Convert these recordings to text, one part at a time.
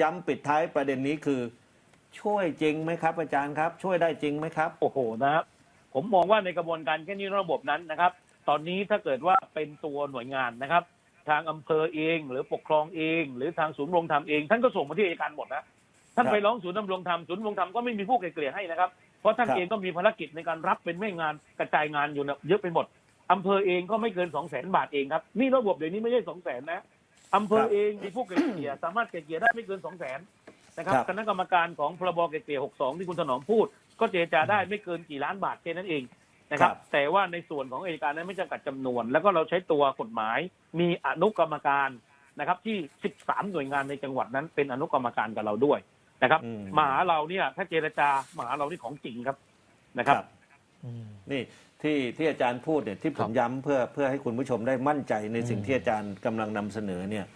ย้ำปิดท้ายประเด็นนี้คือ ช่วยจริงไหมครับ อาจารย์ครับ ช่วยได้จริงไหมครับ โอ้โหนะครับ ผมมองว่าในกระบวนการแก้หนี้ระบบนั้นนะครับ ตอนนี้ถ้าเกิดว่าเป็นตัวหน่วยงานนะครับ ทางอำเภอเอง หรือปกครองเอง หรือทางศูนย์รงธรรมเองท่านก็ส่งมาที่อัยการหมดนะท่านไปร้องศูนย์ดำรงธรรมศูนย์ดำรงธรรมก็ไม่มีผู้ไกลเกลี่ยให้นะครับเพราะท่านเองก็มีภารกิจในการรับเป็นแม่งานกระจายงานอยู่นะเยอะไปหมดอำเภอเองก็ไม่เกินสองแสนบาทเองครับนี่ระบบเดี๋ยวนี้ไม่ใช่สองแสนนะ อำเภอเองมีผู้ไกลเกลี่ยสามารถไกลเกลี่ยได้ไม่เกินสองแสนนะครับครับคณะกรรมการของพรบไกลเกลี่ย62ที่คุณถนอมพูด ก็เจรจาได้ไม่เกินกี่ล้านบาทแค่นั้นเองนะครับครับแต่ว่าในส่วนของอัยการนั้นไม่จำกัดจำนวน แล้วก็เราใช้ตัวกฎหมายมีอนุกรรมการนะครับที่ 13 หน่วยงานในจังหวัดนั้นเป็นอนุกรรมการกับเราด้วยนะครับอืมมหาเราเนี่ยถ้าเจรจามหาเรานี่ของจริงครับนะครับอืม นี่ที่ที่อาจารย์พูดเนี่ยที่ผครัมบย้ำเพื่อเพื่อให้คุณผู้ชมได้มั่นใจในสิ่งอืมที่อาจารย์กำลังนำเสนอเนี่ย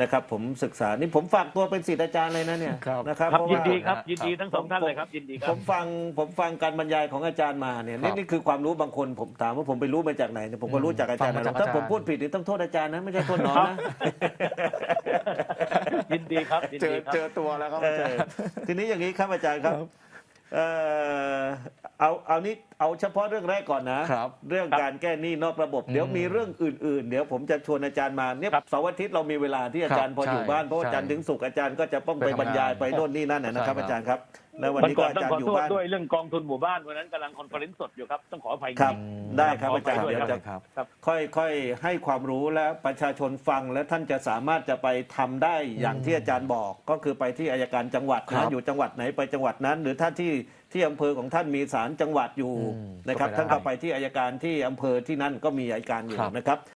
นะครับผมศึกษานี่ผมฝากตัวเป็นศิษย์อาจารย์เลยนะเนี่ยครับ นะครับครับเพราะยินว่า ดีครับครับ ยินดีทั้งสองท่านเลยครับ ยินดีคผรับ มฟังผมฟังการบรรยายของอาจารย์มาเนี่ยนี่ครับนี่คือความรู้บางคนผมถามว่าผมไปรู้มาจากไหนเนี่ยผมก็รู้จากอาจารย์ฟังมาจากนะถ้าอาจารย์ผมพูดผิดนี่ต้องโทษอาจารย์นะไม่ใช่โทษน้องนะ ยินดีครับยินเจอดีครับ เจอตัวแล้วครับเออาจารอย์ ทีนี้อย่างนี้ครับอาจารย์ครับครับ เออ เอาเอานี้เอาเฉพาะเรื่องแรกก่อนนะครับเรื่องครับการแก้หนี้นอกระบบอืมเดี๋ยวมีเรื่องอื่น ๆ เดี๋ยวผมจะชวนอาจารย์มาเนี่ยครับเสาร์อาทิตย์เรามีเวลาที่อาจารย์ครับพออยู่ใช่บ้านเพราะว่าใช่จันทร์ถึงศุกร์อาจารย์ก็จะต้องไปไปทำงานบรรยายไปโน่นนี่นั่นนะนะครับใช่ครับอาจารย์ครับแล้ววันวันนี้ก่ก็อนอาต้องจารขอย์อยู่โทษบ้านด้วยเรื่องกองทุนหมู่บ้านวันนั้นกำลังคอนเฟอเรนซ์สดอยู่ครับต้องขออภัยจครับริงได้ครับขออาจารย์ไปด้วยเดี๋ยวครัจะบครับครับค่อยๆให้ความรู้และประชาชนฟังและท่านจะสามารถจะไปทำได้อย่างที่อาจารย์บอก ก็คือไปที่อายการจังหวัดครันะบอยู่จังหวัดไหนไปจังหวัดนั้น หรือถ้าที่ที่อำเภอของท่านมีศาลจังหวัดอยู่อืมนะครับก็ไปได้ท่านก็ไปที่อายการที่อำเภอที่นั่นก็มีอายการอยู่ครับนะครับ